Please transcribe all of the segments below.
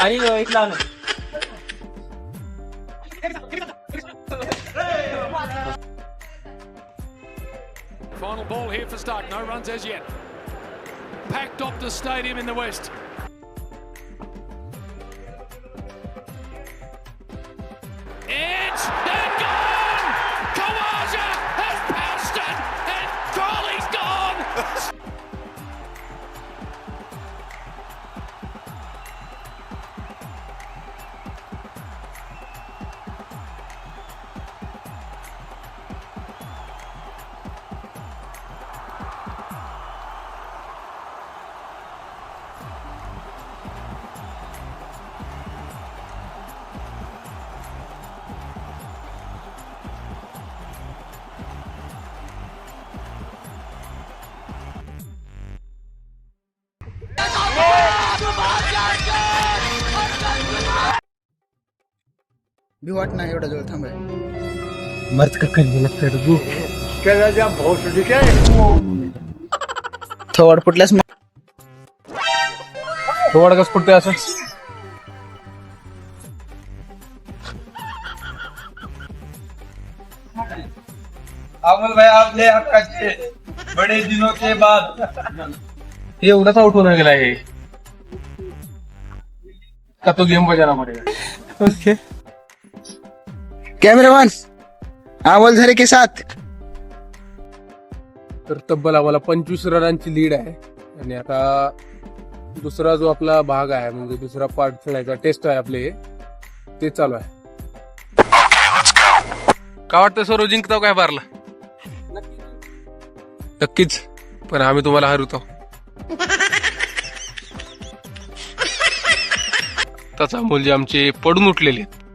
आणि एक लागलं Final ball here for Stark. No runs as yet. Packed Optus Stadium in the west. And भी वाट नाही एवढा जवळ थांबाय मर्द का कधी लगता है थोड फुटल्यास थोडा कस पडतोय असं? अमोल भाई आपले हक्काचे बडे दिनों के बाद हे एवढाच आउट होणार गेला हे का तो गेम बजाना पडेगा ओके कॅमेरामॅन अमोल झरे के साथ. तर तब्बल आम्हाला पंचवीस रनांची लीड आहे. आणि आता दुसरा जो आपला भाग आहे म्हणजे दुसरा पार्ट खेळायचा टेस्ट आहे आपले. ते चालू आहे. काय वाटतं सर जिंकतो काय बारला? नक्कीच. पण आम्ही तुम्हाला हरवतो. त्याचा मूल्य आमचे पडून उठलेले आहेत.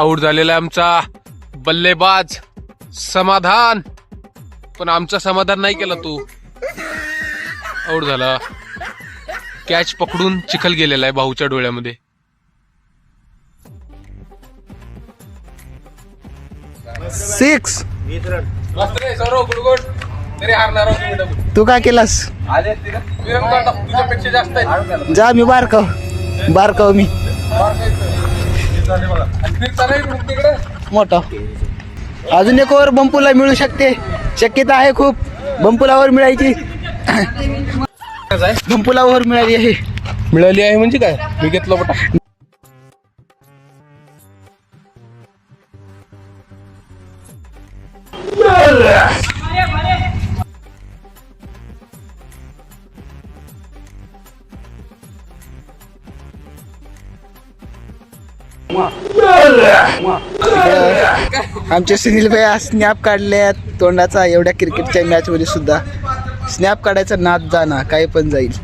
आऊट झालेला आहे आमचा बल्लेबाज. समाधान. पण आमचं समाधान नाही केलं तू. आऊट झाला. कॅच पकडून चिखल गेलेला आहे भाऊच्या डोळ्यामध्ये. सिक्स तू काय केलास? तुझ्यापेक्षा जास्त आहे. जा मी बारकाव. बारकाव मी. मोठा. अजून एक ओव्हर बंपूला मिळू शकते. शक्यता आहे खूप. बंपूला ओव्हर मिळायची. बंपूला ओव्हर मिळाली आहे. मिळाली आहे म्हणजे काय? मी घेतलं बटा आमचे सुनील भाई स्नॅप काढल्यात तोंडाचा एवढ्या क्रिकेटच्या मॅच मध्ये सुद्धा. स्नॅप काढायचा नाद जाना काही पण जाईल.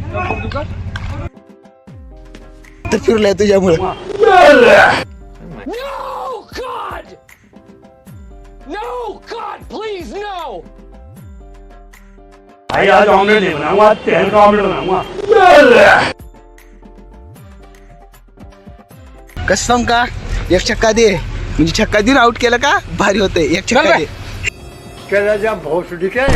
तर फिरलाय तुझ्यामुळे. आज ऑमलेट नहीं बनाऊंगा आज तेल का ऑमलेट बनाऊंगा कसं का? एक छक्का दे. म्हणजे छक्का देऊन आउट केलं का? भारी होतंय. एक छक्का दे. क्या जा भोसडी के.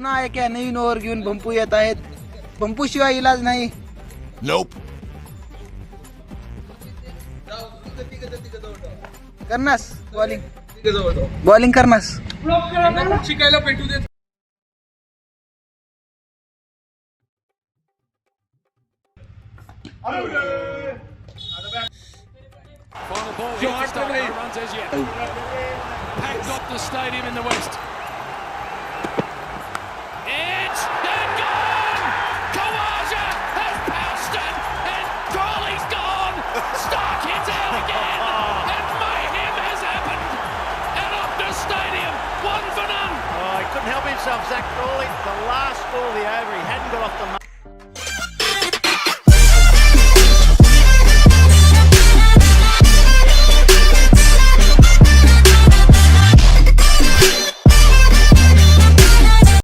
नाही काय नवीन ओव्हर घेऊन बंपू येत आहेत. पंपू शिवाय इलाज नाही करणास बॉलिंग बॉलिंग करणास शिकायला भेटू दे Final ball, he runs as yet. Packed up the stadium in the west. Ball the over, he hadn't got off the mark.